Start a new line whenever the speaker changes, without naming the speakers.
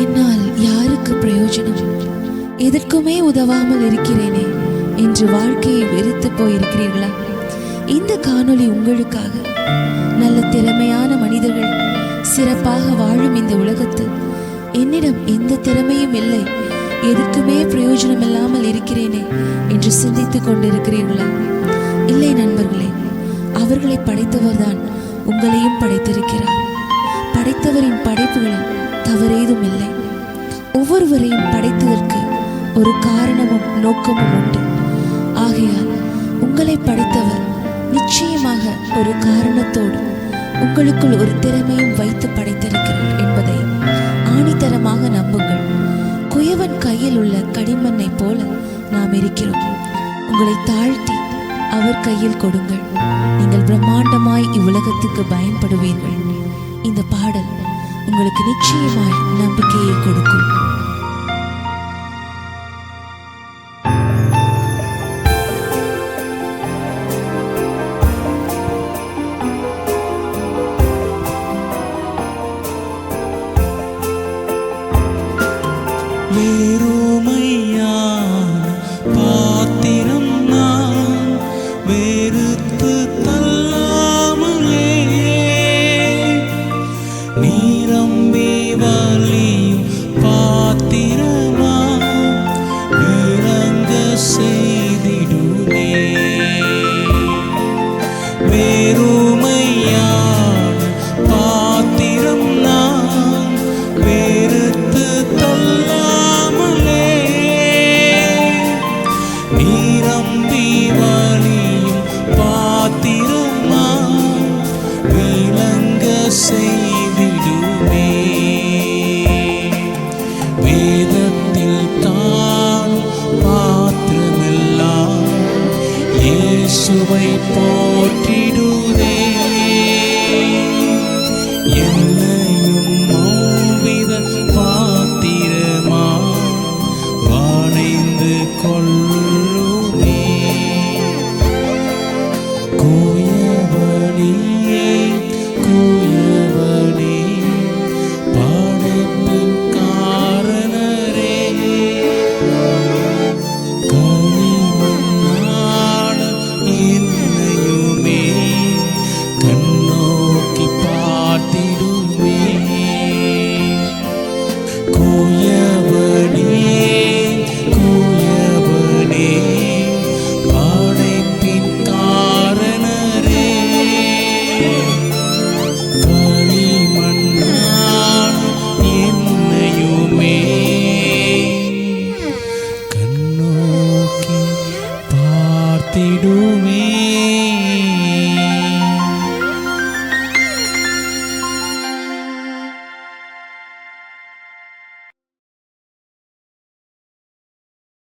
என்னால் யாருக்கு பிரயோஜனம்? எதற்குமே உதவாமல் இருக்கிறேனே என்று வாழ்க்கையை வெறுத்து போயிருக்கிறீர்களா? இந்த காணொளி உங்களுக்காக. நல்ல திறமையான மனிதர்கள் சிறப்பாக வாழும் இந்த உலகத்தில் என்னிடம் எந்த திறமையும் இல்லை. எதற்குமே பிரயோஜனம் இல்லாமல் இருக்கிறேனே என்று சிந்தித்துக் கொண்டிருக்கிறீர்களா? இல்லை நண்பர்களே அவர்களை படைத்தவர்தான் உங்களையும் படைத்திருக்கிறார். படைத்தவரின் படைப்புகளை தவறேதும் இல்லை ஒவ்வொருவரையும் படைத்ததற்கு ஒரு காரணமும் நோக்கமும் உண்டு. ஆகையால் உங்களை படைத்தவர் நிச்சயமாக ஒரு காரணத்தோடு உங்களுக்குள் ஒரு திறமையும் வைத்து படைத்திருக்கிறார் என்பதை ஆணித்தரமாக நம்புங்கள். குயவன் கையில் உள்ள களிமண்ணை போல நாம் இருக்கிறோம். உங்களை தாழ்த்தி அவர் கையில் கொடுங்கள். நீங்கள் பிரம்மாண்டமாய் இவ்வுலகத்துக்கு பயன்படுவீர்கள். இந்த பாடல் உங்களுக்கு நிச்சயமாய் நம்பிக்கையை கொடுக்கும்.
வேறுமையான விளங்க செய்திடுமே. வேதத்தில் காணும் பாத்திரமெல்லாம் இயேசுவை போற்றிடுதே. என் കാത്തിടുമേ